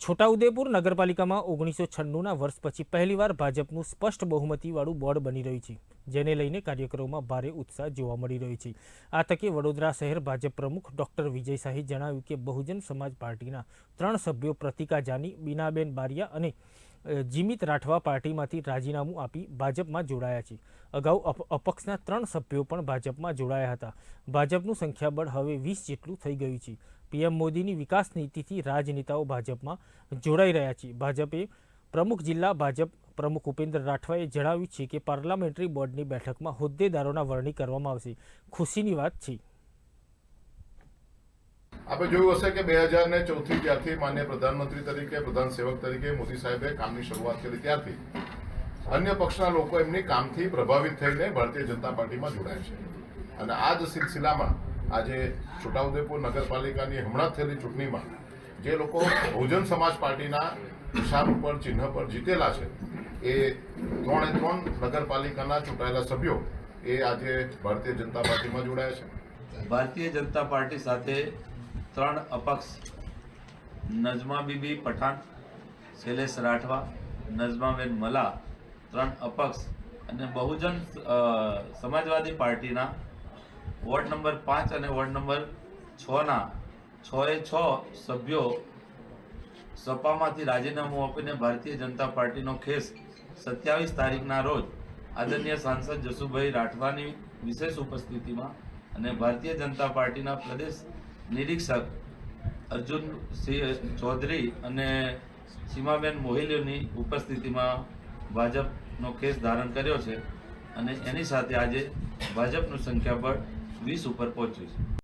છોટાઉદેપુર નગરપાલિકામાં ઓગણીસો છન્નુંના વર્ષ પછી પહેલીવાર ભાજપનું સ્પષ્ટ બહુમતીવાળું બોર્ડ બની રહ્યું છે, જેને લઈને કાર્યકરોમાં ભારે ઉત્સાહ જોવા મળી રહ્યો છે. આ તકે વડોદરા શહેર ભાજપ પ્રમુખ ડોક્ટર વિજય શાહે જણાવ્યું કે બહુજન સમાજ પાર્ટીના ત્રણ સભ્યો પ્રતિકા જાની બીનાબેન બારિયા અને જીમિત રાઠવા પાર્ટીમાંથી રાજીનામું આપી ભાજપમાં જોડાયા છે. અગાઉ અપ- અપક્ષના ત્રણ સભ્યો પણ ભાજપમાં જોડાયા હતા. ભાજપનું સંખ્યાબળ હવે વીસ જેટલું થઈ ગયું છે. પીએમ મોદીની વિકાસ નીતિથી રાજનેતાઓ ભાજપમાં જોડાઈ રહ્યા છે. ભાજપે પ્રમુખ જિલ્લા ભાજપ પ્રમુખ ઉપેન્દ્ર રાઠવાએ જણાવ્યું છે કે પાર્લામેન્ટરી બોર્ડની બેઠકમાં હોદ્દેદારોના વરણી કરવામાં આવશે. ખુશીની વાત છે. આપણે જોયું હશે કે બે હજાર ને ચૌદથી જ્યારથી માન્ય પ્રધાનમંત્રી તરીકે, પ્રધાન સેવક તરીકે મોદી સાહેબે કામની શરૂઆત કરી ત્યારથી. અન્ય પક્ષના લોકો એમની કામથી પ્રભાવિત થઈને ભારતીય જનતા પાર્ટીમાં જોડાય છે. અને આ જ સિલસિલામાં આજે છોટાઉદેપુર નગરપાલિકાની હમણાં થયેલી ચૂંટણીમાં જે લોકો બહુજન સમાજ પાર્ટીના નિશાન ઉપર ચિહ્ન પર જીતેલા છે, એ ત્રણે ત્રણ નગરપાલિકાના ચૂંટાયેલા સભ્યો એ આજે ભારતીય જનતા પાર્ટીમાં જોડાયા છે. ભારતીય જનતા પાર્ટી સાથે ત્રણ અપક્ષ, નજમા બીબી પઠાણ, શૈલેષ રાઠવા નજમાબેન મલા ત્રણ અપક્ષ અને બહુજન સમાજવાદી પાર્ટીના વોર્ડ નંબર પાંચ અને વોર્ડ નંબર છના છ છ સભ્યો સપામાંથી રાજીનામું આપીને ભારતીય જનતા પાર્ટીનો ખેસ સત્યાવીસ તારીખના રોજ આદરણીય સાંસદ જસુભાઈ રાઠવાની વિશેષ ઉપસ્થિતિમાં અને ભારતીય જનતા પાર્ટીના પ્રદેશ નિરીક્ષક અર્જુન સિંહ ચૌધરી અને સીમાબેન મોહિલીની ઉપસ્થિતિમાં ભાજપનો કેસ ધારણ કર્યો છે અને એની સાથે આજે ભાજપનું સંખ્યાબળ વીસ ઉપર પહોંચ્યું છે.